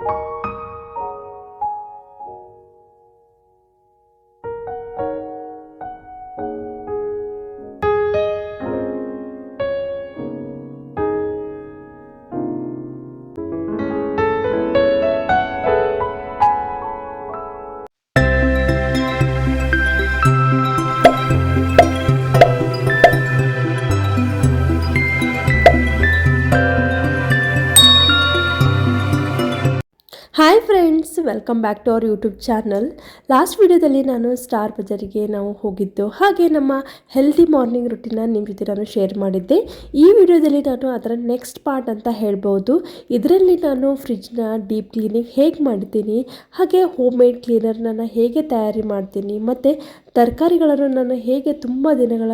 you hi friends welcome back to our YouTube channel last ವಿಡಿಯೋದಲ್ಲಿ ನಾನು star ಬಜಾರಿಗೆ ನಾವು ಹೋಗಿದ್ದು, ಹಾಗೆ ನಮ್ಮ ಹೆಲ್ದಿ ಮಾರ್ನಿಂಗ್ ರುಟೀನ ನಿಮ್ಮ ಜೊತೆ ನಾನು ಶೇರ್ ಮಾಡಿದ್ದೆ. ಈ ವಿಡಿಯೋದಲ್ಲಿ ನಾನು ಅದರ ನೆಕ್ಸ್ಟ್ ಪಾರ್ಟ್ ಅಂತ ಹೇಳ್ಬೋದು. ಇದರಲ್ಲಿ ನಾನು ಫ್ರಿಜ್ನ ಡೀಪ್ ಕ್ಲೀನಿಂಗ್ ಹೇಗೆ ಮಾಡ್ತೀನಿ, ಹಾಗೆ ಹೋಮ್ ಮೇಡ್ ಕ್ಲೀನರ್ನ ಹೇಗೆ ತಯಾರಿ ಮಾಡ್ತೀನಿ, ಮತ್ತು ತರಕಾರಿಗಳನ್ನು ನಾನು ಹೇಗೆ ತುಂಬ ದಿನಗಳ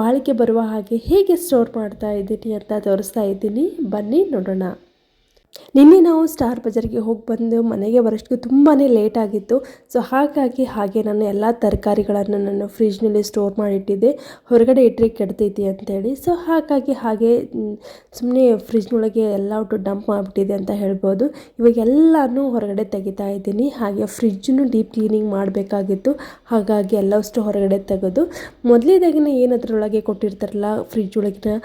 ಬಾಳಿಕೆ ಬರುವ ಹಾಗೆ ಹೇಗೆ ಸ್ಟೋರ್ ಮಾಡ್ತಾ ಇದ್ದೀನಿ ಅಂತ ತೋರಿಸ್ತಾ ಇದ್ದೀನಿ. ಬನ್ನಿ ನೋಡೋಣ. ನಿನ್ನೆ ನಾವು ಸ್ಟಾರ್ ಬಜಾರ್ಗೆ ಹೋಗಿ ಬಂದು ಮನೆಗೆ ಬರೋಷ್ಟು ತುಂಬಾ ಲೇಟ್ ಆಗಿತ್ತು. ಸೊ ಹಾಗಾಗಿ ಹಾಗೆ ನಾನು ಎಲ್ಲ ತರಕಾರಿಗಳನ್ನು ನಾನು ಫ್ರಿಜ್ನಲ್ಲಿ ಸ್ಟೋರ್ ಮಾಡಿಟ್ಟಿದ್ದೆ. ಹೊರಗಡೆ ಇಟ್ಟರೆ ಕೆಡ್ತೈತಿ ಅಂತೇಳಿ. ಸೊ ಹಾಗಾಗಿ ಹಾಗೆ ಸುಮ್ಮನೆ ಫ್ರಿಜ್ನೊಳಗೆ ಎಲ್ಲ ಒಟ್ಟು ಡಂಪ್ ಮಾಡಿಬಿಟ್ಟಿದೆ ಅಂತ ಹೇಳ್ಬೋದು. ಇವಾಗ ಎಲ್ಲನೂ ಹೊರಗಡೆ ತೆಗಿತಾ ಇದ್ದೀನಿ. ಹಾಗೆ ಫ್ರಿಜ್ಜನ್ನು ಡೀಪ್ ಕ್ಲೀನಿಂಗ್ ಮಾಡಬೇಕಾಗಿತ್ತು. ಹಾಗಾಗಿ ಎಲ್ಲವಷ್ಟು ಹೊರಗಡೆ ತೆಗೆದು. ಮೊದಲೇದಾಗಿನ ಏನು ಅದರೊಳಗೆ ಕೊಟ್ಟಿರ್ತಾರಲ್ಲ ಫ್ರಿಜ್ ಒಳಗಿನ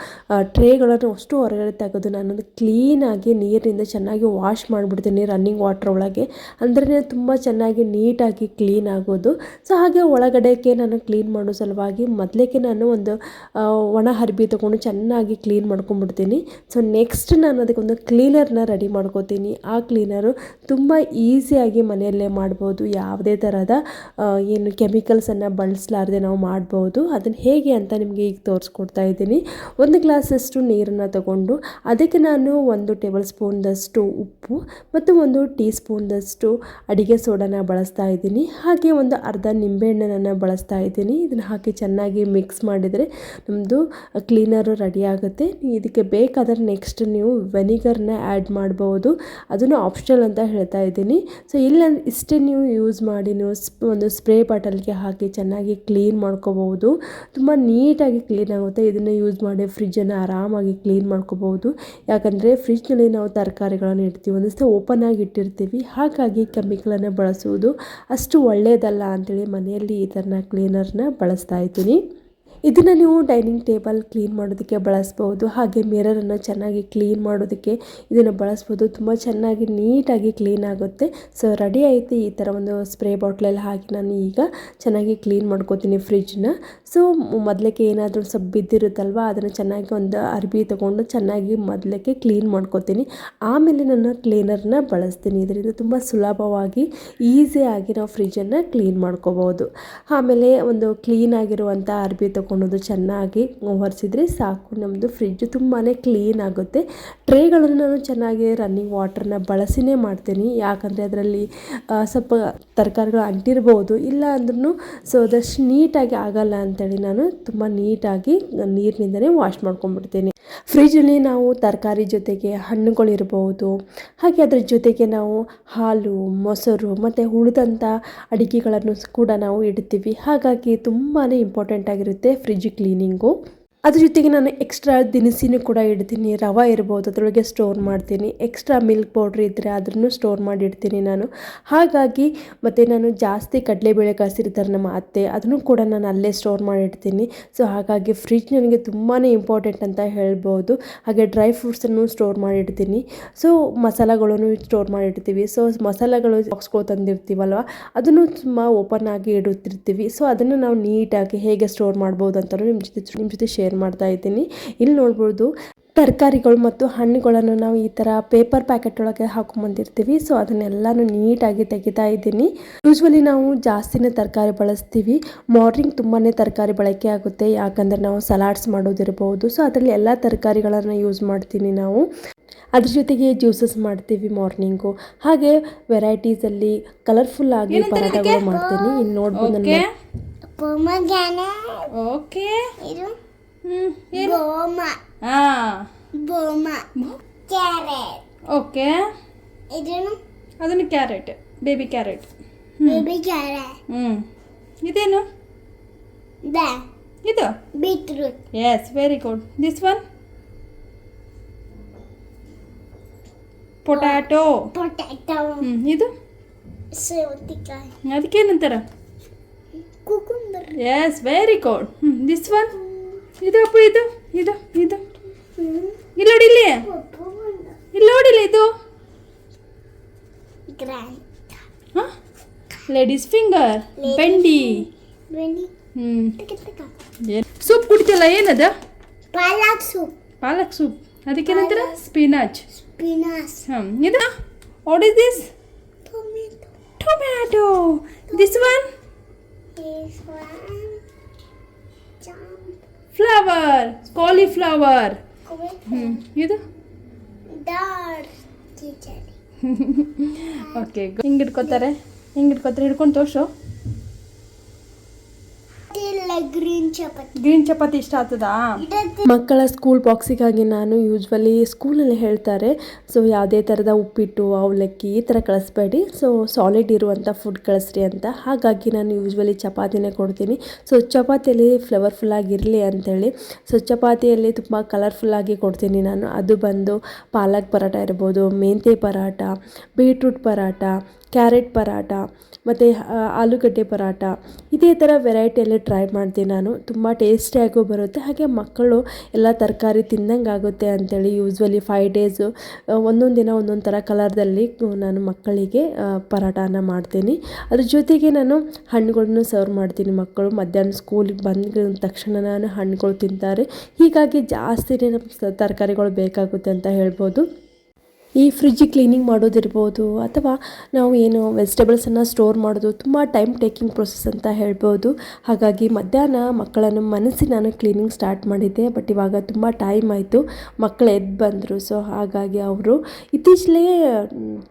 ಟ್ರೇಗಳನ್ನು ಅಷ್ಟು ಹೊರಗಡೆ ತೆಗೆದು ನಾನು ಕ್ಲೀನಾಗಿ ನೀರಿನಿಂದ ಚೆನ್ನಾಗಿ ವಾಶ್ ಮಾಡಿಬಿಡ್ತೀನಿ ರನ್ನಿಂಗ್ ವಾಟ್ರ್ ಒಳಗೆ. ಅಂದ್ರೆ ತುಂಬ ಚೆನ್ನಾಗಿ ನೀಟಾಗಿ ಕ್ಲೀನ್ ಆಗೋದು. ಸೊ ಹಾಗೆ ಒಳಗಡೆಗೆ ನಾನು ಕ್ಲೀನ್ ಮಾಡೋ ಸಲುವಾಗಿ ಮೊದಲಿಗೆ ನಾನು ಒಂದು ಒಣ ಹರಿಬಿ ತೊಗೊಂಡು ಚೆನ್ನಾಗಿ ಕ್ಲೀನ್ ಮಾಡ್ಕೊಂಡ್ಬಿಡ್ತೀನಿ. ಸೊ ನೆಕ್ಸ್ಟ್ ನಾನು ಅದಕ್ಕೊಂದು ಕ್ಲೀನರ್ನ ರೆಡಿ ಮಾಡ್ಕೋತೀನಿ. ಆ ಕ್ಲೀನರು ತುಂಬ ಈಸಿಯಾಗಿ ಮನೆಯಲ್ಲೇ ಮಾಡ್ಬೋದು. ಯಾವುದೇ ಥರದ ಏನು ಕೆಮಿಕಲ್ಸನ್ನು ಬಳಸಲಾರದೆ ನಾವು ಮಾಡ್ಬೋದು. ಅದನ್ನು ಹೇಗೆ ಅಂತ ನಿಮಗೆ ಈಗ ತೋರಿಸ್ಕೊಡ್ತಾ ಇದ್ದೀನಿ. ಒಂದು ಗ್ಲಾಸಷ್ಟು ನೀರನ್ನು ತಗೊಂಡು, ಅದಕ್ಕೆ ನಾನು ಒಂದು ಟೇಬಲ್ ಸ್ಪೂನ್ದಷ್ಟು ಉಪ್ಪು ಮತ್ತು ಒಂದು ಟೀ ಸ್ಪೂನ್ದಷ್ಟು ಅಡಿಗೆ ಸೋಡಾನ ಬಳಸ್ತಾ ಇದ್ದೀನಿ. ಹಾಗೆ ಒಂದು ಅರ್ಧ ನಿಂಬೆಹಣ್ಣನ್ನು ಬಳಸ್ತಾ ಇದ್ದೀನಿ. ಇದನ್ನು ಹಾಕಿ ಚೆನ್ನಾಗಿ ಮಿಕ್ಸ್ ಮಾಡಿದರೆ ನಮ್ಮದು ಕ್ಲೀನರು ರೆಡಿ ಆಗುತ್ತೆ. ಇದಕ್ಕೆ ಬೇಕಾದರೆ ನೆಕ್ಸ್ಟ್ ನೀವು ವೆನಿಗರ್ನ ಆ್ಯಡ್ ಮಾಡ್ಬೋದು. ಅದನ್ನು ಆಪ್ಷನಲ್ ಅಂತ ಹೇಳ್ತಾ ಇದ್ದೀನಿ. ಸೊ ಇಲ್ಲ ಇಷ್ಟೇ ನೀವು ಯೂಸ್ ಮಾಡಿ ನೀವು ಒಂದು ಸ್ಪ್ರೇ ಬಾಟಲ್ಗೆ ಹಾಕಿ ಚೆನ್ನಾಗಿ ಕ್ಲೀನ್ ಮಾಡ್ಕೋಬಹುದು. ತುಂಬ ನೀಟಾಗಿ ಕ್ಲೀನ್ ಆಗುತ್ತೆ. ಇದನ್ನು ಯೂಸ್ ಮಾಡಿ ಫ್ರಿಜ್ಜನ್ನು ಆರಾಮಾಗಿ ಕ್ಲೀನ್ ಮಾಡ್ಕೋಬಹುದು. ಯಾಕಂದರೆ ಫ್ರಿಜ್ನಲ್ಲಿ ನಾವು ತರಕಾರಿಗಳನ್ನು ಇಡ್ತೀವಿ ಒಂದಿಷ್ಟು ಓಪನ್ ಆಗಿ ಇಟ್ಟಿರ್ತೀವಿ. ಹಾಗಾಗಿ ಕೆಮಿಕಲನ್ನು ಬಳಸುವುದು ಅಷ್ಟು ಒಳ್ಳೆಯದಲ್ಲ ಅಂಥೇಳಿ ಮನೆಯಲ್ಲಿ ಈ ಥರನ ಕ್ಲೀನರ್ನ ಬಳಸ್ತಾ ಇದ್ದೀನಿ. ಇದನ್ನು ನೀವು ಡೈನಿಂಗ್ ಟೇಬಲ್ ಕ್ಲೀನ್ ಮಾಡೋದಕ್ಕೆ ಬಳಸ್ಬೋದು. ಹಾಗೆ ಮಿರರನ್ನು ಚೆನ್ನಾಗಿ ಕ್ಲೀನ್ ಮಾಡೋದಕ್ಕೆ ಇದನ್ನು ಬಳಸ್ಬೋದು. ತುಂಬ ಚೆನ್ನಾಗಿ ನೀಟಾಗಿ ಕ್ಲೀನ್ ಆಗುತ್ತೆ. ಸೊ, ರೆಡಿ ಆಯಿತು. ಈ ಥರ ಒಂದು ಸ್ಪ್ರೇ ಬಾಟ್ಲಲ್ಲಿ ಹಾಕಿ ನಾನು ಈಗ ಚೆನ್ನಾಗಿ ಕ್ಲೀನ್ ಮಾಡ್ಕೋತೀನಿ ಫ್ರಿಜ್ನ. ಸೊ, ಮೊದಲಕ್ಕೆ ಏನಾದರೂ ಸ್ವಲ್ಪ ಬಿದ್ದಿರುತ್ತಲ್ವ, ಅದನ್ನು ಚೆನ್ನಾಗಿ ಒಂದು ಅರ್ಬಿ ತೊಗೊಂಡು ಚೆನ್ನಾಗಿ ಮೊದಲಕ್ಕೆ ಕ್ಲೀನ್ ಮಾಡ್ಕೋತೀನಿ. ಆಮೇಲೆ ನಾನು ಕ್ಲೀನರ್ನ ಬಳಸ್ತೀನಿ. ಇದರಿಂದ ತುಂಬ ಸುಲಭವಾಗಿ ಈಸಿಯಾಗಿ ನಾವು ಫ್ರಿಜ್ಜನ್ನು ಕ್ಲೀನ್ ಮಾಡ್ಕೋಬೋದು. ಆಮೇಲೆ ಒಂದು ಕ್ಲೀನ್ ಆಗಿರುವಂಥ ಅರ್ಬಿ ತೊಗೊಳೋದು ಚೆನ್ನಾಗಿ ಒರೆಸಿದ್ರೆ ಸಾಕು. ನಮ್ಮದು ಫ್ರಿಜ್ಜು ತುಂಬಾ ಕ್ಲೀನ್ ಆಗುತ್ತೆ. ಟ್ರೇಗಳನ್ನು ನಾನು ಚೆನ್ನಾಗಿ ರನ್ನಿಂಗ್ ವಾಟರ್ನ ಬಳಸಿನೇ ಮಾಡ್ತೀನಿ. ಯಾಕಂದರೆ ಅದರಲ್ಲಿ ಸ್ವಲ್ಪ ತರಕಾರಿಗಳು ಅಂಟಿರ್ಬೋದು. ಇಲ್ಲ ಅಂದ್ರೂ ಸೊ ಅದಷ್ಟು ನೀಟಾಗಿ ಆಗಲ್ಲ ಅಂತೇಳಿ ನಾನು ತುಂಬ ನೀಟಾಗಿ ನೀರಿನಿಂದನೇ ವಾಶ್ ಮಾಡ್ಕೊಂಡ್ಬಿಡ್ತೀನಿ. ಫ್ರಿಜ್ಜಲ್ಲಿ ನಾವು ತರಕಾರಿ ಜೊತೆಗೆ ಹಣ್ಣುಗಳಿರ್ಬೋದು. ಹಾಗೆ ಅದ್ರ ಜೊತೆಗೆ ನಾವು ಹಾಲು, ಮೊಸರು ಮತ್ತು ಉಳಿದಂಥ ಅಡಿಗೆಗಳನ್ನು ಕೂಡ ನಾವು ಇಡ್ತೀವಿ. ಹಾಗಾಗಿ ತುಂಬಾ ಇಂಪಾರ್ಟೆಂಟ್ ಆಗಿರುತ್ತೆ ಫ್ರಿಜ್ ಕ್ಲೀನಿಂಗು ಅದ್ರ ಜೊತೆಗೆ ನಾನು ಎಕ್ಸ್ಟ್ರಾ ದಿನಸಿನೂ ಕೂಡ ಇಡ್ತೀನಿ, ರವೆ ಇರ್ಬೋದು, ಅದರೊಳಗೆ ಸ್ಟೋರ್ ಮಾಡ್ತೀನಿ. ಎಕ್ಸ್ಟ್ರಾ ಮಿಲ್ಕ್ ಪೌಡ್ರ್ ಇದ್ದರೆ ಅದನ್ನು ಸ್ಟೋರ್ ಮಾಡಿ ಇಡ್ತೀನಿ ನಾನು. ಹಾಗಾಗಿ ಮತ್ತು ನಾನು ಜಾಸ್ತಿ ಕಡಲೆಬೇಳೆ ಕಾಸಿರ್ತಾರೆ ನಮ್ಮ ಅತ್ತೆ ಅದನ್ನು ಕೂಡ ನಾನು ಅಲ್ಲೇ ಸ್ಟೋರ್ ಮಾಡಿ ಇಡ್ತೀನಿ ಸೊ ಹಾಗಾಗಿ ಫ್ರಿಜ್ ನನಗೆ ತುಂಬಾ ಇಂಪಾರ್ಟೆಂಟ್ ಅಂತ ಹೇಳ್ಬೋದು. ಹಾಗೆ ಡ್ರೈ ಫ್ರೂಟ್ಸನ್ನು ಸ್ಟೋರ್ ಮಾಡಿ ಇಡ್ತೀನಿ ಸೊ ಮಸಾಲಗಳನ್ನು ಸ್ಟೋರ್ ಮಾಡಿ ಇಡ್ತೀವಿ ಸೊ ಮಸಾಲೆಗಳು ಬಾಕ್ಸ್ಗಳು ತಂದಿರ್ತೀವಲ್ವ ಅದನ್ನು ತುಂಬ ಓಪನ್ ಆಗಿ ಇಡುತ್ತಿರ್ತೀವಿ. ಸೊ ಅದನ್ನು ನಾವು ನೀಟಾಗಿ ಹೇಗೆ ಸ್ಟೋರ್ ಮಾಡ್ಬೋದು ಅಂತಲೂ ನಿಮ್ಮ ಜೊತೆ ನಿಮ್ಮ ಜೊತೆ ಶೇರ್ ಮಾಡ್ತಾ ಇದ್ದೀನಿ. ಇಲ್ಲಿ ನೋಡ್ಬೋದು ತರಕಾರಿಗಳು ಮತ್ತು ಹಣ್ಣುಗಳನ್ನು ನಾವು ಈ ಥರ ಪೇಪರ್ ಪ್ಯಾಕೆಟ್ ಒಳಗೆ ಹಾಕೊಂಬಂದಿರ್ತೀವಿ. ಸೊ ಅದನ್ನೆಲ್ಲನೂ ನೀಟಾಗಿ ತೆಗಿತಾ ಇದ್ದೀನಿ. ಯೂಶ್ವಲಿ ನಾವು ಜಾಸ್ತಿನೇ ತರಕಾರಿ ಬಳಸ್ತೀವಿ. ಮಾರ್ನಿಂಗ್ ತುಂಬಾ ತರಕಾರಿ ಬಳಕೆ ಆಗುತ್ತೆ. ಯಾಕಂದರೆ ನಾವು ಸಲಾಡ್ಸ್ ಮಾಡೋದಿರ್ಬೋದು. ಸೊ ಅದರಲ್ಲಿ ಎಲ್ಲ ತರಕಾರಿಗಳನ್ನು ಯೂಸ್ ಮಾಡ್ತೀನಿ ನಾವು. ಅದ್ರ ಜೊತೆಗೆ ಜ್ಯೂಸಸ್ ಮಾಡ್ತೀವಿ ಮಾರ್ನಿಂಗು ಹಾಗೆ ವೆರೈಟೀಸಲ್ಲಿ ಕಲರ್ಫುಲ್ ಆಗಿ ಪರಾಟಗಳು ಮಾಡ್ತೀನಿ. ಇನ್ನು ನೋಡ್ಬೋದು. ಓಕೆ ಇದು ಹ್ಮ್ ಏನು ಬೋಮ ಹಾ ಬೋಮ ಕ್ಯಾರೆಟ್ ಓಕೆ ಇದನ್ನು ಅದನ್ನು carrot baby carrot baby carrot hmm ಇದೇನು ದ ಇದು beetroot yes very good this one potato potato ಹ್ಞೂ ಇದು ಸೌತೆಕಾಯಿ ಅದಕ್ಕೇನಂತಾರ ಕುಕುಂಬರ್ ಎಸ್ ವೆರಿ ಗುಡ್ ಹ್ಞೂ ದಿಸ್ ಒನ್ ಇದು ಅಪ್ಪ ಇದು ಇದು ಇದು. ಇಲ್ಲಿ ನೋಡಿ ಇಲ್ಲಿ. ಇಲ್ಲಿ ನೋಡಿಲ್ಲ ಇದು. ಲೇಡೀಸ್ ಫಿಂಗರ್ ಬೆಂಡಿ ಹ್ಞೂ ಸೂಪ್ ಕುಡಿತಲ್ಲ ಏನದ? ಪಾಲಕ್ ಸೂಪ್ ಪಾಲಕ್ ಸೂಪ್ ಅದಕ್ಕೇನಂತಾರ ಸ್ಪಿನಾಚ್ ಸ್ಪಿನಾಚ್ ಹಾಂ ಇದು? What is this tomato tomato this one This one. Flower cauliflower. ಹ್ಞೂ ಇದು. ಓಕೆ ಹಿಂಗೆ ಹಿಡ್ಕೋತಾರೆ ಹಿಂಗೆ ಹಿಡ್ಕೋತಾರೆ ಹಿಡ್ಕೊಂಡು ತೋರ್ಸು. ಗ್ರೀನ್ ಚಪಾತಿ ಇಷ್ಟ ಆಗ್ತದಾ? ಮಕ್ಕಳ ಸ್ಕೂಲ್ ಬಾಕ್ಸಿಗಾಗಿ ನಾನು ಯೂಶ್ವಲಿ ಸ್ಕೂಲಲ್ಲಿ ಹೇಳ್ತಾರೆ. ಸೊ ಯಾವುದೇ ಥರದ ಉಪ್ಪಿಟ್ಟು ಅವಲಕ್ಕಿ ಈ ಥರ ಕಳಿಸ್ಬೇಡಿ. ಸೊ ಸಾಲಿಡ್ ಇರುವಂಥ ಫುಡ್ ಕಳಿಸ್ರಿ ಅಂತ. ಹಾಗಾಗಿ ನಾನು ಯೂಶ್ವಲಿ ಚಪಾತಿನೇ ಕೊಡ್ತೀನಿ. ಸೊ ಚಪಾತಿಯಲ್ಲಿ ಫ್ಲವರ್ಫುಲ್ಲಾಗಿರಲಿ ಅಂಥೇಳಿ ಸೊ ಚಪಾತಿಯಲ್ಲಿ ತುಂಬ ಕಲರ್ಫುಲ್ಲಾಗಿ ಕೊಡ್ತೀನಿ ನಾನು. ಅದು ಬಂದು ಪಾಲಕ್ ಪರಾಟ ಇರ್ಬೋದು ಮೆಂತೆ ಪರಾಟ ಬೀಟ್ರೂಟ್ ಪರಾಟ ಕ್ಯಾರೆಟ್ ಪರಾಟ ಮತ್ತು ಆಲೂಗಡ್ಡೆ ಪರಾಟ ಇದೇ ಥರ ವೆರೈಟಿಯಲ್ಲಿ ಟ್ರೈ ಮಾಡ್ತೀನಿ ನಾನು. ತುಂಬ ಟೇಸ್ಟಿಯಾಗೂ ಬರುತ್ತೆ. ಹಾಗೆ ಮಕ್ಕಳು ಎಲ್ಲ ತರಕಾರಿ ತಿಂದಂಗೆ ಆಗುತ್ತೆ ಅಂತೇಳಿ ಯೂಸ್ವಲಿ ಫೈವ್ ಡೇಸು ಒಂದೊಂದು ದಿನ ಒಂದೊಂದು ಥರ ಕಲರ್ದಲ್ಲಿ ನಾನು ಮಕ್ಕಳಿಗೆ ಪರಾಟಾನ ಮಾಡ್ತೀನಿ. ಅದ್ರ ಜೊತೆಗೆ ನಾನು ಹಣ್ಣುಗಳನ್ನು ಸರ್ವ್ ಮಾಡ್ತೀನಿ ಮಕ್ಕಳು. ಮಧ್ಯಾಹ್ನ ಸ್ಕೂಲಿಗೆ ಬಂದ ತಕ್ಷಣ ನಾನು ಹಣ್ಣುಗಳು ತಿಂತಾರೆ. ಹೀಗಾಗಿ ಜಾಸ್ತಿನೇ ನಮ್ಗೆ ತರಕಾರಿಗಳು ಬೇಕಾಗುತ್ತೆ ಅಂತ ಹೇಳ್ಬೋದು. ಈ ಫ್ರಿಜ್ ಕ್ಲೀನಿಂಗ್ ಮಾಡೋದಿರ್ಬೋದು ಅಥವಾ ನಾವು ಏನು ವೆಜಿಟೇಬಲ್ಸನ್ನು ಸ್ಟೋರ್ ಮಾಡೋದು ತುಂಬ ಟೈಮ್ ಟೇಕಿಂಗ್ ಪ್ರೊಸೆಸ್ ಅಂತ ಹೇಳ್ಬೋದು. ಹಾಗಾಗಿ ಮಧ್ಯಾಹ್ನ ಮಕ್ಕಳನ್ನು ಮನಸ್ಸಿ ನಾನು ಕ್ಲೀನಿಂಗ್ ಸ್ಟಾರ್ಟ್ ಮಾಡಿದ್ದೆ ಬಟ್ ಇವಾಗ ತುಂಬ ಟೈಮ್ ಆಯಿತು ಮಕ್ಕಳು ಎದ್ದು ಬಂದರು. ಸೊ ಹಾಗಾಗಿ ಅವರು ಇತ್ತೀಚಲೇ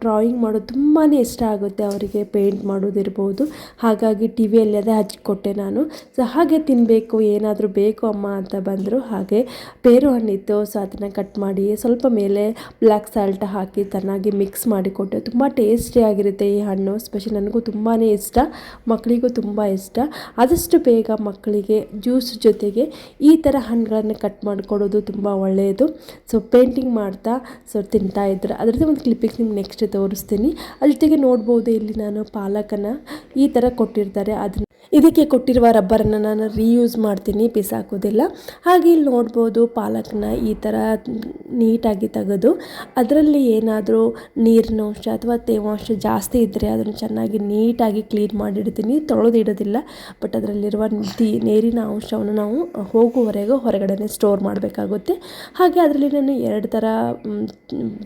ಡ್ರಾಯಿಂಗ್ ಮಾಡೋದು ತುಂಬಾ ಇಷ್ಟ ಆಗುತ್ತೆ. ಅವರಿಗೆ ಪೇಂಟ್ ಮಾಡೋದಿರ್ಬೋದು. ಹಾಗಾಗಿ ಟಿ ವಿಯಲ್ಲಿ ಅದೇ ಹಚ್ಚಿಕೊಟ್ಟೆ ನಾನು. ಸೊ ಹಾಗೆ ತಿನ್ನಬೇಕು ಏನಾದರೂ ಬೇಕು ಅಮ್ಮ ಅಂತ ಬಂದರು. ಹಾಗೆ ಪೇರು ಹಣ್ಣಿತ್ತು ಸೊ ಅದನ್ನು ಕಟ್ ಮಾಡಿ ಸ್ವಲ್ಪ ಮೇಲೆ ಬ್ಲ್ಯಾಕ್ ಸಾಲ್ಟ್ ಹಾಕಿ ಚೆನ್ನಾಗಿ ಮಿಕ್ಸ್ ಮಾಡಿಕೊಟ್ಟೆ ತುಂಬ ಟೇಸ್ಟಿಯಾಗಿರುತ್ತೆ ಈ ಹಣ್ಣು. ಸ್ಪೆಷಲ್ ನನಗೂ ತುಂಬಾ ಇಷ್ಟ. ಮಕ್ಕಳಿಗೂ ತುಂಬ ಇಷ್ಟ. ಆದಷ್ಟು ಬೇಗ ಮಕ್ಕಳಿಗೆ ಜ್ಯೂಸ್ ಜೊತೆಗೆ ಈ ಥರ ಹಣ್ಣುಗಳನ್ನು ಕಟ್ ಮಾಡಿಕೊಡೋದು ತುಂಬ ಒಳ್ಳೆಯದು ಸೊ ಪೇಂಟಿಂಗ್ ಮಾಡ್ತಾ ಸೊ ತಿಂತಾ ಇದ್ರೆ ಅದರದ್ದು ಒಂದು ಕ್ಲಿಪ್ಪಿಗೆ ನಿಮ್ಗೆ ನೆಕ್ಸ್ಟ್ ತೋರಿಸ್ತೀನಿ. ಜೊತೆಗೆ ನೋಡ್ಬೋದು ಇಲ್ಲಿ ನಾನು ಪಾಲಕನ. ಈ ಥರ ಕೊಟ್ಟಿರ್ತಾರೆ. ಅದನ್ನ ಇದಕ್ಕೆ ಕೊಟ್ಟಿರುವ ರಬ್ಬರನ್ನು ನಾನು ರೀಯೂಸ್ ಮಾಡ್ತೀನಿ, ಬಿಸಾಕೋದಿಲ್ಲ. ಹಾಗೆ ಇಲ್ಲಿ ನೋಡ್ಬೋದು ಪಾಲಕ್ನ ಈ ಥರ ನೀಟಾಗಿ ತೆಗೆದು ಅದರಲ್ಲಿ ಏನಾದರೂ ನೀರಿನ ಅಂಶ ಅಥವಾ ತೇವಾಂಶ ಜಾಸ್ತಿ ಇದ್ದರೆ ಅದನ್ನು ಚೆನ್ನಾಗಿ ನೀಟಾಗಿ ಕ್ಲೀನ್ ಮಾಡಿಡ್ತೀನಿ. ತೊಳೆದಿಡೋದಿಲ್ಲ ಬಟ್ ಅದರಲ್ಲಿರುವ ನೀರಿನ ಅಂಶವನ್ನು ನಾವು ಹೋಗುವವರೆಗೂ ಹೊರಗಡೆ ಸ್ಟೋರ್ ಮಾಡಬೇಕಾಗುತ್ತೆ. ಹಾಗೆ ಅದರಲ್ಲಿ ನಾನು ಎರಡು ಥರ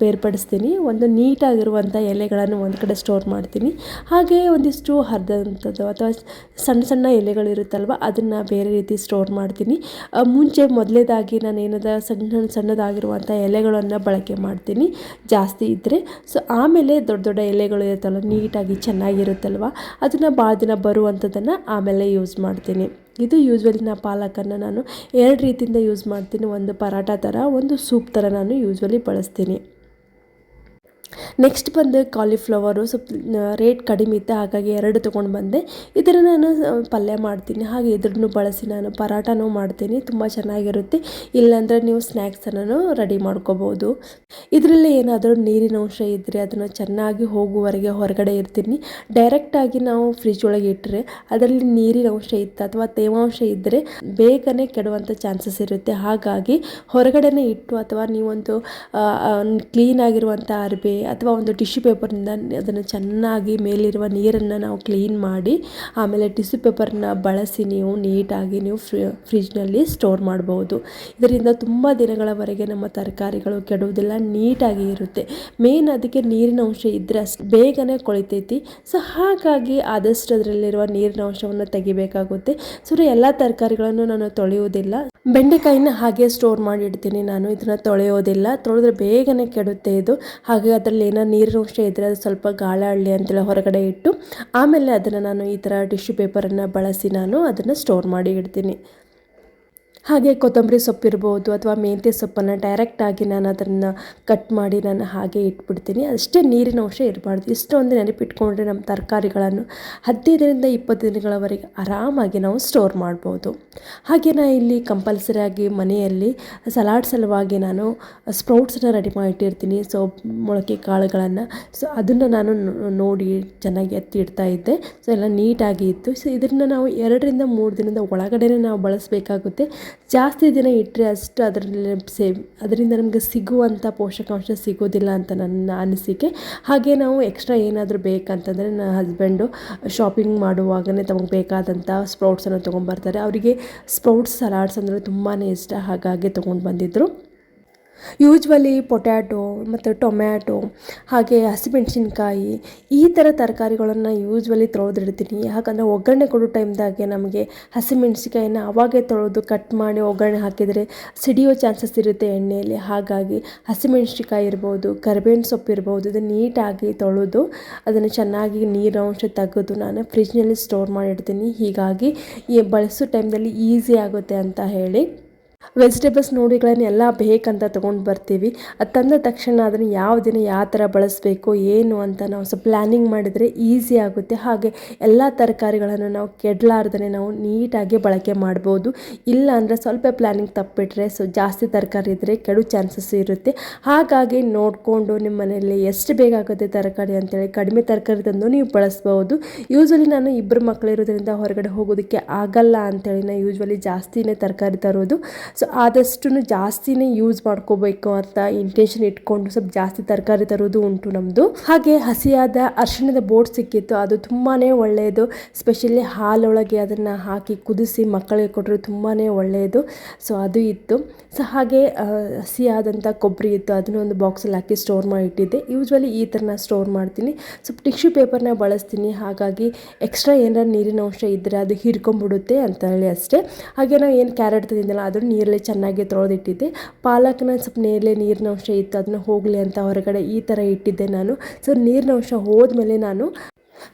ಬೇರ್ಪಡಿಸ್ತೀನಿ. ಒಂದು ನೀಟಾಗಿರುವಂಥ ಎಲೆಗಳನ್ನು ಒಂದು ಕಡೆ ಸ್ಟೋರ್ ಮಾಡ್ತೀನಿ. ಹಾಗೆ ಒಂದಿಷ್ಟು ಹರಿದಂಥದ್ದು ಅಥವಾ ಸಣ್ಣ ಸಣ್ಣ ಎಲೆಗಳಿರುತ್ತಲ್ವ, ಅದನ್ನು ಬೇರೆ ರೀತಿ ಸ್ಟೋರ್ ಮಾಡ್ತೀನಿ. ಮುಂಚೆ ಮೊದಲೇದಾಗಿ ನಾನು ಏನಾದ ಸಣ್ಣ ಸಣ್ಣದಾಗಿರುವಂಥ ಎಲೆಗಳನ್ನು ಬಳಕೆ ಮಾಡ್ತೀನಿ ಜಾಸ್ತಿ ಇದ್ದರೆ ಸೊ ಆಮೇಲೆ ದೊಡ್ಡ ದೊಡ್ಡ ಎಲೆಗಳು ಇರುತ್ತಲ್ಲ ನೀಟಾಗಿ ಚೆನ್ನಾಗಿರುತ್ತಲ್ವ, ಅದನ್ನು ಭಾಳ ದಿನ ಬರುವಂಥದ್ದನ್ನು ಆಮೇಲೆ ಯೂಸ್ ಮಾಡ್ತೀನಿ. ಇದು ಯೂಸ್ವಲಿ ನಾ ಪಾಲಕನ್ನು ನಾನು ಎರಡು ರೀತಿಯಿಂದ ಯೂಸ್ ಮಾಡ್ತೀನಿ. ಒಂದು ಪರಾಟ ಥರ ಒಂದು ಸೂಪ್ ಥರ ನಾನು ಯೂಸ್ವಲಿ ಬಳಸ್ತೀನಿ. ನೆಕ್ಸ್ಟ್ ಬಂದು ಕಾಲಿಫ್ಲವರು ಸ್ವಲ್ಪ ರೇಟ್ ಕಡಿಮೆ ಇತ್ತು ಹಾಗಾಗಿ ಎರಡು ತೊಗೊಂಡು ಬಂದೆ. ಇದನ್ನು ನಾನು ಪಲ್ಯ ಮಾಡ್ತೀನಿ. ಹಾಗೆ ಇದ್ರನ್ನು ಬಳಸಿ ನಾನು ಪರಾಟನೂ ಮಾಡ್ತೀನಿ. ತುಂಬ ಚೆನ್ನಾಗಿರುತ್ತೆ. ಇಲ್ಲಾಂದರೆ ನೀವು ಸ್ನ್ಯಾಕ್ಸನ್ನು ರೆಡಿ ಮಾಡ್ಕೋಬೋದು. ಇದರಲ್ಲಿ ಏನಾದರೂ ನೀರಿನ ಅಂಶ ಇದ್ದರೆ ಅದನ್ನು ಚೆನ್ನಾಗಿ ಹೋಗುವವರೆಗೆ ಹೊರಗಡೆ ಇರ್ತೀನಿ. ಡೈರೆಕ್ಟಾಗಿ ನಾವು ಫ್ರಿಜ್ ಒಳಗೆ ಇಟ್ಟರೆ ಅದರಲ್ಲಿ ನೀರಿನ ಅಂಶ ಇತ್ತು ಅಥವಾ ತೇವಾಂಶ ಇದ್ದರೆ ಬೇಗನೆ ಕೆಡುವಂಥ ಚಾನ್ಸಸ್ ಇರುತ್ತೆ. ಹಾಗಾಗಿ ಹೊರಗಡೆನೇ ಇಟ್ಟು ಅಥವಾ ನೀವೊಂದು ಕ್ಲೀನ್ ಆಗಿರುವಂಥ ಅರ್ಬೆ ಅಥವಾ ಒಂದು ಟಿಶ್ಯೂ ಪೇಪರ್ನಿಂದ ಅದನ್ನು ಚೆನ್ನಾಗಿ ಮೇಲಿರುವ ನೀರನ್ನು ನಾವು ಕ್ಲೀನ್ ಮಾಡಿ, ಆಮೇಲೆ ಟಿಶ್ಯೂ ಪೇಪರ್ನ ಬಳಸಿ ನೀವು ನೀಟಾಗಿ ನೀವು ಫ್ರಿ, ಫ್ರಿಜ್ನಲ್ಲಿ ಸ್ಟೋರ್ ಮಾಡ್ಬೋದು. ಇದರಿಂದ ತುಂಬ ದಿನಗಳವರೆಗೆ ನಮ್ಮ ತರಕಾರಿಗಳು ಕೆಡುವುದಿಲ್ಲ ನೀಟಾಗಿ ಇರುತ್ತೆ. ಮೇನ್ ಅದಕ್ಕೆ ನೀರಿನ ಅಂಶ ಇದ್ದರೆ ಅಷ್ಟು ಬೇಗನೆ ಕೊಳಿತೈತಿ. ಸೊ, ಹಾಗಾಗಿ ಆದಷ್ಟು ಅದರಲ್ಲಿರುವ ನೀರಿನ ಅಂಶವನ್ನು ತೆಗಿಬೇಕಾಗುತ್ತೆ. ಸೊ, ಎಲ್ಲ ತರಕಾರಿಗಳನ್ನು ನಾನು ತೊಳೆಯುವುದಿಲ್ಲ. ಬೆಂಡೆಕಾಯಿನ ಹಾಗೆ ಸ್ಟೋರ್ ಮಾಡಿ ಇಡ್ತೀನಿ ನಾನು. ಇದನ್ನು ತೊಳೆಯೋದಿಲ್ಲ. ತೊಳೆದ್ರೆ ಬೇಗನೆ ಕೆಡುತ್ತೆ ಇದು. ಹಾಗೆ ಅದರಲ್ಲಿ ಏನೋ ನೀರಿನ ಅಂಶ ಇದ್ದರೆ ಅದು ಸ್ವಲ್ಪ ಗಾಳಾಡಲಿ ಅಂತೇಳಿ ಹೊರಗಡೆ ಇಟ್ಟು, ಆಮೇಲೆ ಅದನ್ನು ನಾನು ಈ ಥರ ಟಿಶ್ಯೂ ಪೇಪರನ್ನು ಬಳಸಿ ನಾನು ಅದನ್ನು ಸ್ಟೋರ್ ಮಾಡಿ ಇಡ್ತೀನಿ. ಹಾಗೆ ಕೊತ್ತಂಬರಿ ಸೊಪ್ಪಿರ್ಬೋದು ಅಥವಾ ಮೆಂತ್ಯ ಸೊಪ್ಪನ್ನು ಡೈರೆಕ್ಟಾಗಿ ನಾನು ಅದನ್ನು ಕಟ್ ಮಾಡಿ ನಾನು ಹಾಗೆ ಇಟ್ಬಿಡ್ತೀನಿ. ಅಷ್ಟೇ ನೀರಿನ ಅಂಶ ಇರಬಾರ್ದು. ಇಷ್ಟೊಂದು ನೆನಪಿಟ್ಕೊಂಡ್ರೆ ನಮ್ಮ ತರಕಾರಿಗಳನ್ನು ಹದಿನೈದರಿಂದ ಇಪ್ಪತ್ತು ದಿನಗಳವರೆಗೆ ಆರಾಮಾಗಿ ನಾವು ಸ್ಟೋರ್ ಮಾಡ್ಬೋದು. ಹಾಗೆ ನಾನು ಇಲ್ಲಿ ಕಂಪಲ್ಸರಿಯಾಗಿ ಮನೆಯಲ್ಲಿ ಸಲಾಡ್ ಸಲುವಾಗಿ ನಾನು ಸ್ಪ್ರೌಟ್ಸನ್ನ ರೆಡಿ ಮಾಡಿ ಇಟ್ಟಿರ್ತೀನಿ ಸೊ ಮೊಳಕೆ ಕಾಳುಗಳನ್ನು. ಸೊ ಅದನ್ನು ನಾನು ನೋಡಿ ಚೆನ್ನಾಗಿ ಎತ್ತಿ ಇಡ್ತಾ ಇದ್ದೆ. ಸೊ ಎಲ್ಲ ನೀಟಾಗಿ ಇತ್ತು. ಸೊ ಇದನ್ನು ನಾವು ಎರಡರಿಂದ ಮೂರು ದಿನದ ಒಳಗಡೆ ನಾವು ಬಳಸಬೇಕಾಗುತ್ತೆ. ಜಾಸ್ತಿ ದಿನ ಇಟ್ಟರೆ ಅಷ್ಟು ಅದರಲ್ಲಿ ಸೇ, ಅದರಿಂದ ನಮಗೆ ಸಿಗುವಂಥ ಪೋಷಕಾಂಶ ಸಿಗೋದಿಲ್ಲ ಅಂತ ನನ್ನ ಅನಿಸಿಕೆ. ಹಾಗೆ ನಾವು ಎಕ್ಸ್ಟ್ರಾ ಏನಾದರೂ ಬೇಕಂತಂದರೆ ನನ್ನ ಹಸ್ಬೆಂಡು ಶಾಪಿಂಗ್ ಮಾಡುವಾಗಲೇ ತಮಗೆ ಬೇಕಾದಂಥ ಸ್ಪ್ರೌಟ್ಸನ್ನು ತೊಗೊಂಬರ್ತಾರೆ ಅವರಿಗೆ ಸ್ಪ್ರೌಟ್ಸ್ ಸಲಾಡ್ಸ್ ಅಂದರೆ ತುಂಬಾ ಇಷ್ಟ. ಹಾಗಾಗಿ ತೊಗೊಂಡು ಬಂದಿದ್ದರು ಯೂಜ್ವಲಿ ಪೊಟ್ಯಾಟೊ ಮತ್ತು ಟೊಮ್ಯಾಟೊ ಹಾಗೆ ಹಸಿಮೆಣಸಿನ್ಕಾಯಿ ಈ ಥರ ತರಕಾರಿಗಳನ್ನು ಯೂಜ್ವಲಿ ತೊಳೆದಿಡ್ತೀನಿ. ಯಾಕಂದರೆ ಒಗ್ಗರಣೆ ಕೊಡೋ ಟೈಮ್ದಾಗೆ ನಮಗೆ ಹಸಿಮೆಣಸಿನ್ಕಾಯಿನ ಅವಾಗೇ ತೊಳೆದು ಕಟ್ ಮಾಡಿ ಒಗ್ಗರಣೆ ಹಾಕಿದರೆ ಸಿಡಿಯೋ ಚಾನ್ಸಸ್ ಇರುತ್ತೆ ಎಣ್ಣೆಯಲ್ಲಿ. ಹಾಗಾಗಿ ಹಸಿಮೆಣಸಿನ್ಕಾಯಿ ಇರ್ಬೋದು, ಕರಿಬೇವಿನ ಸೊಪ್ಪು ಇರ್ಬೋದು, ಇದನ್ನು ನೀಟಾಗಿ ತೊಳೆದು ಅದನ್ನು ಚೆನ್ನಾಗಿ ನೀರಂಶ ತೆಗೆದು ನಾನು ಫ್ರಿಜ್ನಲ್ಲಿ ಸ್ಟೋರ್ ಮಾಡಿಡ್ತೀನಿ. ಹೀಗಾಗಿ ಈ ಬಳಸೋ ಟೈಮ್ದಲ್ಲಿ ಈಸಿ ಆಗುತ್ತೆ ಅಂತ ಹೇಳಿ. ವೆಜಿಟೇಬಲ್ಸ್ ನೋಡಿಗಳನ್ನೆಲ್ಲ ಬೇಕಂತ ತೊಗೊಂಡು ಬರ್ತೀವಿ. ಅದು ತಂದ ತಕ್ಷಣ ಅದನ್ನು ಯಾವ ದಿನ ಯಾವ ಥರ ಬಳಸಬೇಕು, ಏನು ಅಂತ ನಾವು ಸ್ವಲ್ಪ ಪ್ಲ್ಯಾನಿಂಗ್ ಮಾಡಿದರೆ ಈಸಿ ಆಗುತ್ತೆ. ಹಾಗೆ ಎಲ್ಲ ತರಕಾರಿಗಳನ್ನು ನಾವು ಕೆಡಲಾರ್ದೇ ನಾವು ನೀಟಾಗಿ ಬಳಕೆ ಮಾಡ್ಬೋದು. ಇಲ್ಲ ಅಂದರೆ ಸ್ವಲ್ಪ ಪ್ಲ್ಯಾನಿಂಗ್ ತಪ್ಪಿಟ್ರೆ ಸೊ ಜಾಸ್ತಿ ತರಕಾರಿ ಇದ್ದರೆ ಕೆಡು ಚಾನ್ಸಸ್ ಇರುತ್ತೆ. ಹಾಗಾಗಿ ನೋಡಿಕೊಂಡು ನಿಮ್ಮ ಮನೆಯಲ್ಲಿ ಎಷ್ಟು ಬೇಕಾಗುತ್ತೆ ತರಕಾರಿ ಅಂತೇಳಿ ಕಡಿಮೆ ತರಕಾರಿ ತಂದು ನೀವು ಬಳಸ್ಬೋದು. ಯೂಶ್ವಲಿ ನಾನು ಇಬ್ಬರು ಮಕ್ಕಳಿರೋದ್ರಿಂದ ಹೊರಗಡೆ ಹೋಗೋದಕ್ಕೆ ಆಗಲ್ಲ ಅಂತೇಳಿ ನಾನು ಯೂಶ್ವಲಿ ಜಾಸ್ತಿನೇ ತರಕಾರಿ ತರೋದು. ಸೊ ಆದಷ್ಟು ಜಾಸ್ತಿನೇ ಯೂಸ್ ಮಾಡ್ಕೋಬೇಕು ಅಂತ ಇಂಟೆನ್ಷನ್ ಇಟ್ಕೊಂಡು ಸ್ವಲ್ಪ ಜಾಸ್ತಿ ತರಕಾರಿ ತರೋದು ಉಂಟು ನಮ್ಮದು ಹಾಗೆ ಹಸಿಯಾದ ಅರಿಶಿಣದ ಬೋಟ್ ಸಿಕ್ಕಿತ್ತು. ಅದು ತುಂಬಾ ಒಳ್ಳೆಯದು. ಸ್ಪೆಷಲಿ ಹಾಲೊಳಗೆ ಅದನ್ನು ಹಾಕಿ ಕುದಿಸಿ ಮಕ್ಕಳಿಗೆ ಕೊಟ್ಟರೆ ತುಂಬಾ ಒಳ್ಳೆಯದು. ಸೊ ಅದು ಇತ್ತು. ಸೊ ಹಾಗೆ ಸಿಹಿಯಾದಂಥ ಕೊಬ್ಬರಿ ಇತ್ತು, ಅದನ್ನು ಒಂದು ಬಾಕ್ಸಲ್ಲಿ ಹಾಕಿ ಸ್ಟೋರ್ ಮಾಡಿ ಇಟ್ಟಿದ್ದೆ. ಯೂಶ್ವಲಿ ಈ ಥರ ಸ್ಟೋರ್ ಮಾಡ್ತೀನಿ. ಸ್ವಲ್ಪ ಟಿಶ್ಯೂ ಪೇಪರ್ನ ಬಳಸ್ತೀನಿ. ಹಾಗಾಗಿ ಎಕ್ಸ್ಟ್ರಾ ಏನಾರು ನೀರಿನ ಅಂಶ ಇದ್ದರೆ ಅದು ಹೀರ್ಕೊಂಡ್ಬಿಡುತ್ತೆ ಅಂತ ಹೇಳಿ ಅಷ್ಟೇ. ಹಾಗೆ ನಾವು ಏನು ಕ್ಯಾರೆಟ್ ತಿಂದಿಲ್ಲ ಅದನ್ನು ನೀರಲ್ಲಿ ಚೆನ್ನಾಗಿ ತೊಳೆದಿಟ್ಟಿದ್ದೆ. ಪಾಲಕ್ನ ಸ್ವಲ್ಪ ನೀರಲ್ಲಿ ನೀರಿನ ಅಂಶ ಇತ್ತು, ಅದನ್ನು ಹೋಗಲಿ ಅಂತ ಹೊರಗಡೆ ಈ ಥರ ಇಟ್ಟಿದ್ದೆ ನಾನು. ಸೊ ನೀರಿನ ಅಂಶ ಹೋದ್ಮೇಲೆ ನಾನು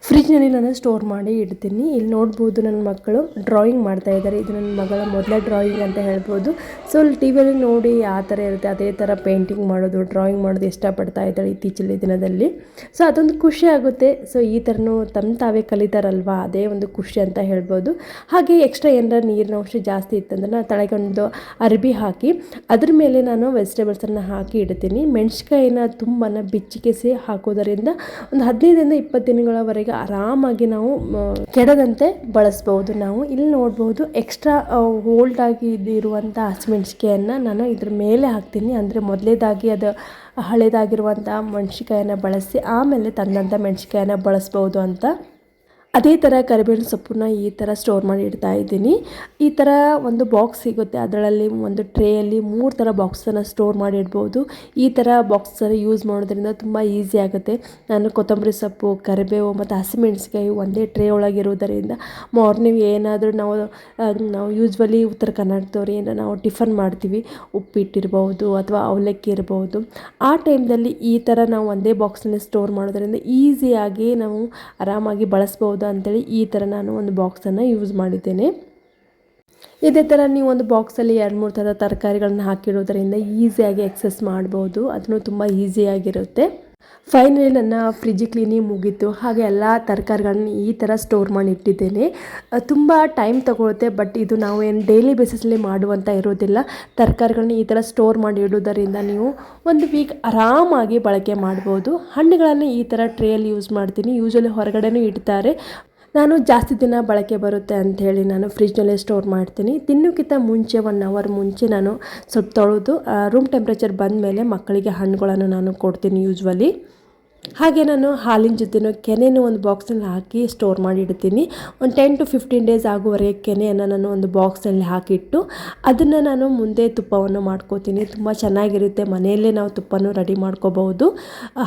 ಫ್ರಿಜ್ನಲ್ಲಿ ನಾನು ಸ್ಟೋರ್ ಮಾಡಿ ಇಡ್ತೀನಿ. ಇಲ್ಲಿ ನೋಡ್ಬೋದು ನನ್ನ ಮಕ್ಕಳು ಡ್ರಾಯಿಂಗ್ ಮಾಡ್ತಾ ಇದ್ದಾರೆ. ಇದು ನನ್ನ ಮಗಳ ಮೊದಲ ಡ್ರಾಯಿಂಗ್ ಅಂತ ಹೇಳ್ಬೋದು. ಸೊ ಇಲ್ಲಿ ಟಿ ವಿಯಲ್ಲಿ ನೋಡಿ ಆ ಥರ ಇರುತ್ತೆ. ಅದೇ ಥರ ಪೇಂಟಿಂಗ್ ಮಾಡೋದು ಡ್ರಾಯಿಂಗ್ ಮಾಡೋದು ಇಷ್ಟಪಡ್ತಾ ಇದ್ದಾಳೆ ಇತ್ತೀಚಿನ ದಿನದಲ್ಲಿ. ಸೊ ಅದೊಂದು ಖುಷಿ ಆಗುತ್ತೆ. ಸೊ ಈ ಥರನೂ ತಮ್ಮ ತಾವೇ ಕಲಿತಾರಲ್ವಾ? ಅದೇ ಒಂದು ಖುಷಿ ಅಂತ ಹೇಳ್ಬೋದು. ಹಾಗೆ ಎಕ್ಸ್ಟ್ರಾ ಏನಾರ ನೀರಿನ ಅಂಶ ಜಾಸ್ತಿ ಇತ್ತಂದ್ರೆ ನಾನು ತಳೆಗೊಂಡು ಅರ್ಬಿ ಹಾಕಿ, ಅದ್ರ ಮೇಲೆ ನಾನು ವೆಜಿಟೇಬಲ್ಸನ್ನು ಹಾಕಿ ಇಡ್ತೀನಿ. ಮೆಣಸಿಕಾಯಿನ ತುಂಬಾ ಬಿಚ್ಚಿಕೆಸಿ ಹಾಕೋದರಿಂದ ಒಂದು ಹದಿನೈದರಿಂದ ಇಪ್ಪತ್ತು ದಿನಗಳವರೆಗೆ ಆರಾಮಾಗಿ ನಾವು ಕೆಡದಂತೆ ಬಳಸ್ಬೋದು. ನಾವು ಇಲ್ಲಿ ನೋಡ್ಬೋದು ಎಕ್ಸ್ಟ್ರಾ ಹೋಲ್ಡ್ ಆಗಿ ಇದಿರುವಂಥ ಹಸಿಮೆಣ್ಸಿಕಾಯನ್ನು ನಾನು ಇದ್ರ ಮೇಲೆ ಹಾಕ್ತೀನಿ. ಅಂದರೆ ಮೊದಲೇದಾಗಿ ಅದು ಹಳೇದಾಗಿರುವಂಥ ಮೆಣ್ಸಿಕಾಯನ್ನು ಬಳಸಿ ಆಮೇಲೆ ತಂದಂಥ ಮೆಣ್ಸಿಕಾಯನ್ನು ಬಳಸ್ಬೋದು ಅಂತ ಅದೇ ಥರ ಕರಿಬೇವಿನ ಸೊಪ್ಪನ್ನ ಈ ಥರ ಸ್ಟೋರ್ ಮಾಡಿ ಇಡ್ತಾ ಇದ್ದೀನಿ. ಈ ಥರ ಒಂದು ಬಾಕ್ಸ್ ಸಿಗುತ್ತೆ. ಅದರಲ್ಲಿ ಒಂದು ಟ್ರೇಯಲ್ಲಿ ಮೂರು ಥರ ಬಾಕ್ಸನ್ನು ಸ್ಟೋರ್ ಮಾಡಿ ಇಡ್ಬೋದು. ಈ ಥರ ಬಾಕ್ಸನ್ನು ಯೂಸ್ ಮಾಡೋದ್ರಿಂದ ತುಂಬ ಈಸಿ ಆಗುತ್ತೆ. ನಾನು ಕೊತ್ತಂಬರಿ ಸೊಪ್ಪು, ಕರಿಬೇವು ಮತ್ತು ಹಸಿಮೆಣಸಿಕಾಯಿ ಒಂದೇ ಟ್ರೇ ಒಳಗಿರುವುದರಿಂದ ಮಾರ್ನಿಂಗ್ ಏನಾದರೂ ನಾವು ನಾವು ಯೂಸ್ವಲಿ ಉತ್ತರ ಕರ್ನಾಟಕದವ್ರು ಏನೋ ನಾವು ಟಿಫನ್ ಮಾಡ್ತೀವಿ. ಉಪ್ಪಿಟ್ಟಿರ್ಬೋದು ಅಥವಾ ಅವಲಕ್ಕಿ ಇರ್ಬೋದು. ಆ ಟೈಮ್ದಲ್ಲಿ ಈ ಥರ ನಾವು ಒಂದೇ ಬಾಕ್ಸನ್ನು ಸ್ಟೋರ್ ಮಾಡೋದ್ರಿಂದ ಈಸಿಯಾಗಿ ನಾವು ಆರಾಮಾಗಿ ಬಳಸ್ಬೋದು. ಅಂತೇಳಿ ಈ ಥರ ನಾನು ಒಂದು ಬಾಕ್ಸನ್ನು ಯೂಸ್ ಮಾಡಿದ್ದೇನೆ. ಇದೇ ಥರ ನೀವು ಒಂದು ಬಾಕ್ಸಲ್ಲಿ ಎರಡು ಮೂರು ಥರ ತರಕಾರಿಗಳನ್ನ ಹಾಕಿರೋದ್ರಿಂದ ಈಸಿಯಾಗಿ ಎಕ್ಸಸ್ ಮಾಡ್ಬೋದು. ಅದನ್ನು ತುಂಬ ಈಸಿಯಾಗಿರುತ್ತೆ. ಫೈನಲಿ ನನ್ನ ಫ್ರಿಜ್ ಕ್ಲೀನಿಂಗ್ ಮುಗೀತು. ಹಾಗೆ ಎಲ್ಲ ತರಕಾರಿಗಳನ್ನ ಈ ಥರ ಸ್ಟೋರ್ ಮಾಡಿ ಇಟ್ಟಿದ್ದೇನೆ. ತುಂಬ ಟೈಮ್ ತಗೊಳುತ್ತೆ ಬಟ್ ಇದು ನಾವು ಏನು ಡೈಲಿ ಬೇಸಿಸಲ್ಲಿ ಮಾಡುವಂಥ ಇರೋದಿಲ್ಲ ತರಕಾರಿಗಳನ್ನ ಈ ಥರ ಸ್ಟೋರ್ ಮಾಡಿ ಇಡೋದರಿಂದ ನೀವು ಒಂದು ವೀಕ್ ಆರಾಮಾಗಿ ಬಳಕೆ ಮಾಡ್ಬೋದು. ಹಣ್ಣುಗಳನ್ನು ಈ ಥರ ಟ್ರೇಯಲ್ಲಿ ಯೂಸ್ ಮಾಡ್ತೀನಿ. ಯೂಶ್ವಲಿ ಹೊರಗಡೆನೂ ಇಡ್ತಾರೆ. ನಾನು ಜಾಸ್ತಿ ದಿನ ಬಳಕೆ ಬರುತ್ತೆ ಅಂತ ಹೇಳಿ ನಾನು ಫ್ರಿಜ್ನಲ್ಲೇ ಸ್ಟೋರ್ ಮಾಡ್ತೀನಿ. ತಿನ್ನೋಕ್ಕಿಂತ ಮುಂಚೆ ಒನ್ ಅವರ್ ಮುಂಚೆ ನಾನು ಸ್ವಲ್ಪ ತೊಳೆದು ರೂಮ್ ಟೆಂಪ್ರೇಚರ್ ಬಂದ ಮೇಲೆ ಮಕ್ಕಳಿಗೆ ಹಣ್ಣುಗಳನ್ನು ನಾನು ಕೊಡ್ತೀನಿ ಯೂಶ್ವಲಿ ಹಾಗೆ ನಾನು ಹಾಲಿನ ಜೊತೆನೂ ಕೆನೆನೂ ಒಂದು ಬಾಕ್ಸಲ್ಲಿ ಹಾಕಿ ಸ್ಟೋರ್ ಮಾಡಿ ಇಡ್ತೀನಿ ಒಂದು ಟೆನ್ ಟು ಫಿಫ್ಟೀನ್ ಡೇಸ್ ಆಗುವವರೆಗೆ ಕೆನೆಯನ್ನು ನಾನು ಒಂದು ಬಾಕ್ಸಲ್ಲಿ ಹಾಕಿಟ್ಟು ಅದನ್ನು ನಾನು ಮುಂದೆ ತುಪ್ಪವನ್ನು ಮಾಡ್ಕೋತೀನಿ. ತುಂಬ ಚೆನ್ನಾಗಿರುತ್ತೆ. ಮನೆಯಲ್ಲೇ ನಾವು ತುಪ್ಪನೂ ರೆಡಿ ಮಾಡ್ಕೋಬಹುದು.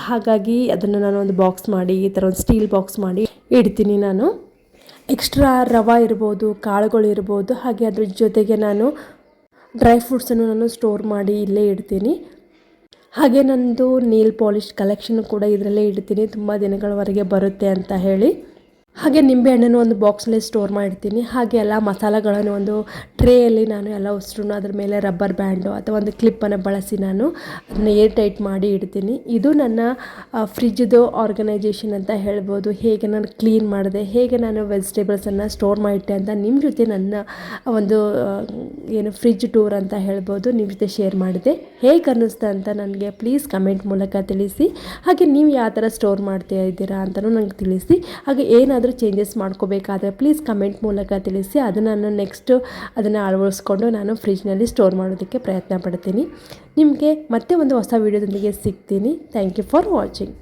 ಹಾಗಾಗಿ ಅದನ್ನು ನಾನು ಒಂದು ಬಾಕ್ಸ್ ಮಾಡಿ, ಈ ಥರ ಒಂದು ಸ್ಟೀಲ್ ಬಾಕ್ಸ್ ಮಾಡಿ ಇಡ್ತೀನಿ ನಾನು. ಎಕ್ಸ್ಟ್ರಾ ರವೆ ಇರ್ಬೋದು, ಕಾಳುಗಳು ಇರ್ಬೋದು, ಹಾಗೆ ಅದ್ರ ಜೊತೆಗೆ ನಾನು ಡ್ರೈ ಫ್ರೂಟ್ಸನ್ನು ನಾನು ಸ್ಟೋರ್ ಮಾಡಿ ಇಲ್ಲೇ ಇಡ್ತೀನಿ. ಹಾಗೆ ನನ್ನದು ನೀಲ್ ಪಾಲಿಶ್ ಕಲೆಕ್ಷನ್ ಕೂಡ ಇದರಲ್ಲೇ ಇಡ್ತೀನಿ. ತುಂಬ ದಿನಗಳವರೆಗೆ ಬರುತ್ತೆ ಅಂತ ಹೇಳಿ. ಹಾಗೆ ನಿಂಬೆಹಣ್ಣನ್ನು ಒಂದು ಬಾಕ್ಸಲ್ಲಿ ಸ್ಟೋರ್ ಮಾಡ್ತೀನಿ ಹಾಗೆ ಎಲ್ಲ ಮಸಾಲೆಗಳನ್ನು ಒಂದು ಟ್ರೇಯಲ್ಲಿ ನಾನು ಎಲ್ಲ ಉಸ್ರು ಅದ್ರ ಮೇಲೆ ರಬ್ಬರ್ ಬ್ಯಾಂಡು ಅಥವಾ ಒಂದು ಕ್ಲಿಪ್ಪನ್ನು ಬಳಸಿ ನಾನು ಅದನ್ನ ಏರ್ ಟೈಟ್ ಮಾಡಿ ಇಡ್ತೀನಿ. ಇದು ನನ್ನ ಫ್ರಿಜ್ದು ಆರ್ಗನೈಜೇಷನ್ ಅಂತ ಹೇಳ್ಬೋದು. ಹೇಗೆ ನಾನು ಕ್ಲೀನ್ ಮಾಡಿದೆ, ಹೇಗೆ ನಾನು ವೆಜಿಟೇಬಲ್ಸನ್ನು ಸ್ಟೋರ್ ಮಾಡಿಟ್ಟೆ ಅಂತ ನಿಮ್ಮ ಜೊತೆ ನನ್ನ ಒಂದು ಏನು ಫ್ರಿಜ್ ಟೂರ್ ಅಂತ ಹೇಳ್ಬೋದು. ನಿಮ್ಮ ಜೊತೆ ಶೇರ್ ಮಾಡಿದೆ. ಹೇಗೆ ಅನ್ನಿಸ್ತಾ ಅಂತ ನನಗೆ ಪ್ಲೀಸ್ ಕಮೆಂಟ್ ಮೂಲಕ ತಿಳಿಸಿ. ಹಾಗೆ ನೀವು ಯಾವ ಥರ ಸ್ಟೋರ್ ಮಾಡ್ತಾ ಇದ್ದೀರಾ ಅಂತಲೂ ನನಗೆ ತಿಳಿಸಿ. ಹಾಗೆ ಏನಾದರೂ ಚೇಂಜಸ್ ಮಾಡ್ಕೋಬೇಕಾದ್ರೆ ಪ್ಲೀಸ್ ಕಮೆಂಟ್ ಮೂಲಕ ತಿಳಿಸಿ. ಅದನ್ನು ನಾನು ನೆಕ್ಸ್ಟು ಅದನ್ನು ಅಳವಡಿಸ್ಕೊಂಡು ನಾನು ಫ್ರಿಜ್ನಲ್ಲಿ ಸ್ಟೋರ್ ಮಾಡೋದಕ್ಕೆ ಪ್ರಯತ್ನ ಪಡ್ತೀನಿ. ನಿಮಗೆ ಮತ್ತೆ ಒಂದು ಹೊಸ ವೀಡಿಯೋದೊಂದಿಗೆ ಸಿಗ್ತೀನಿ. Thank you for watching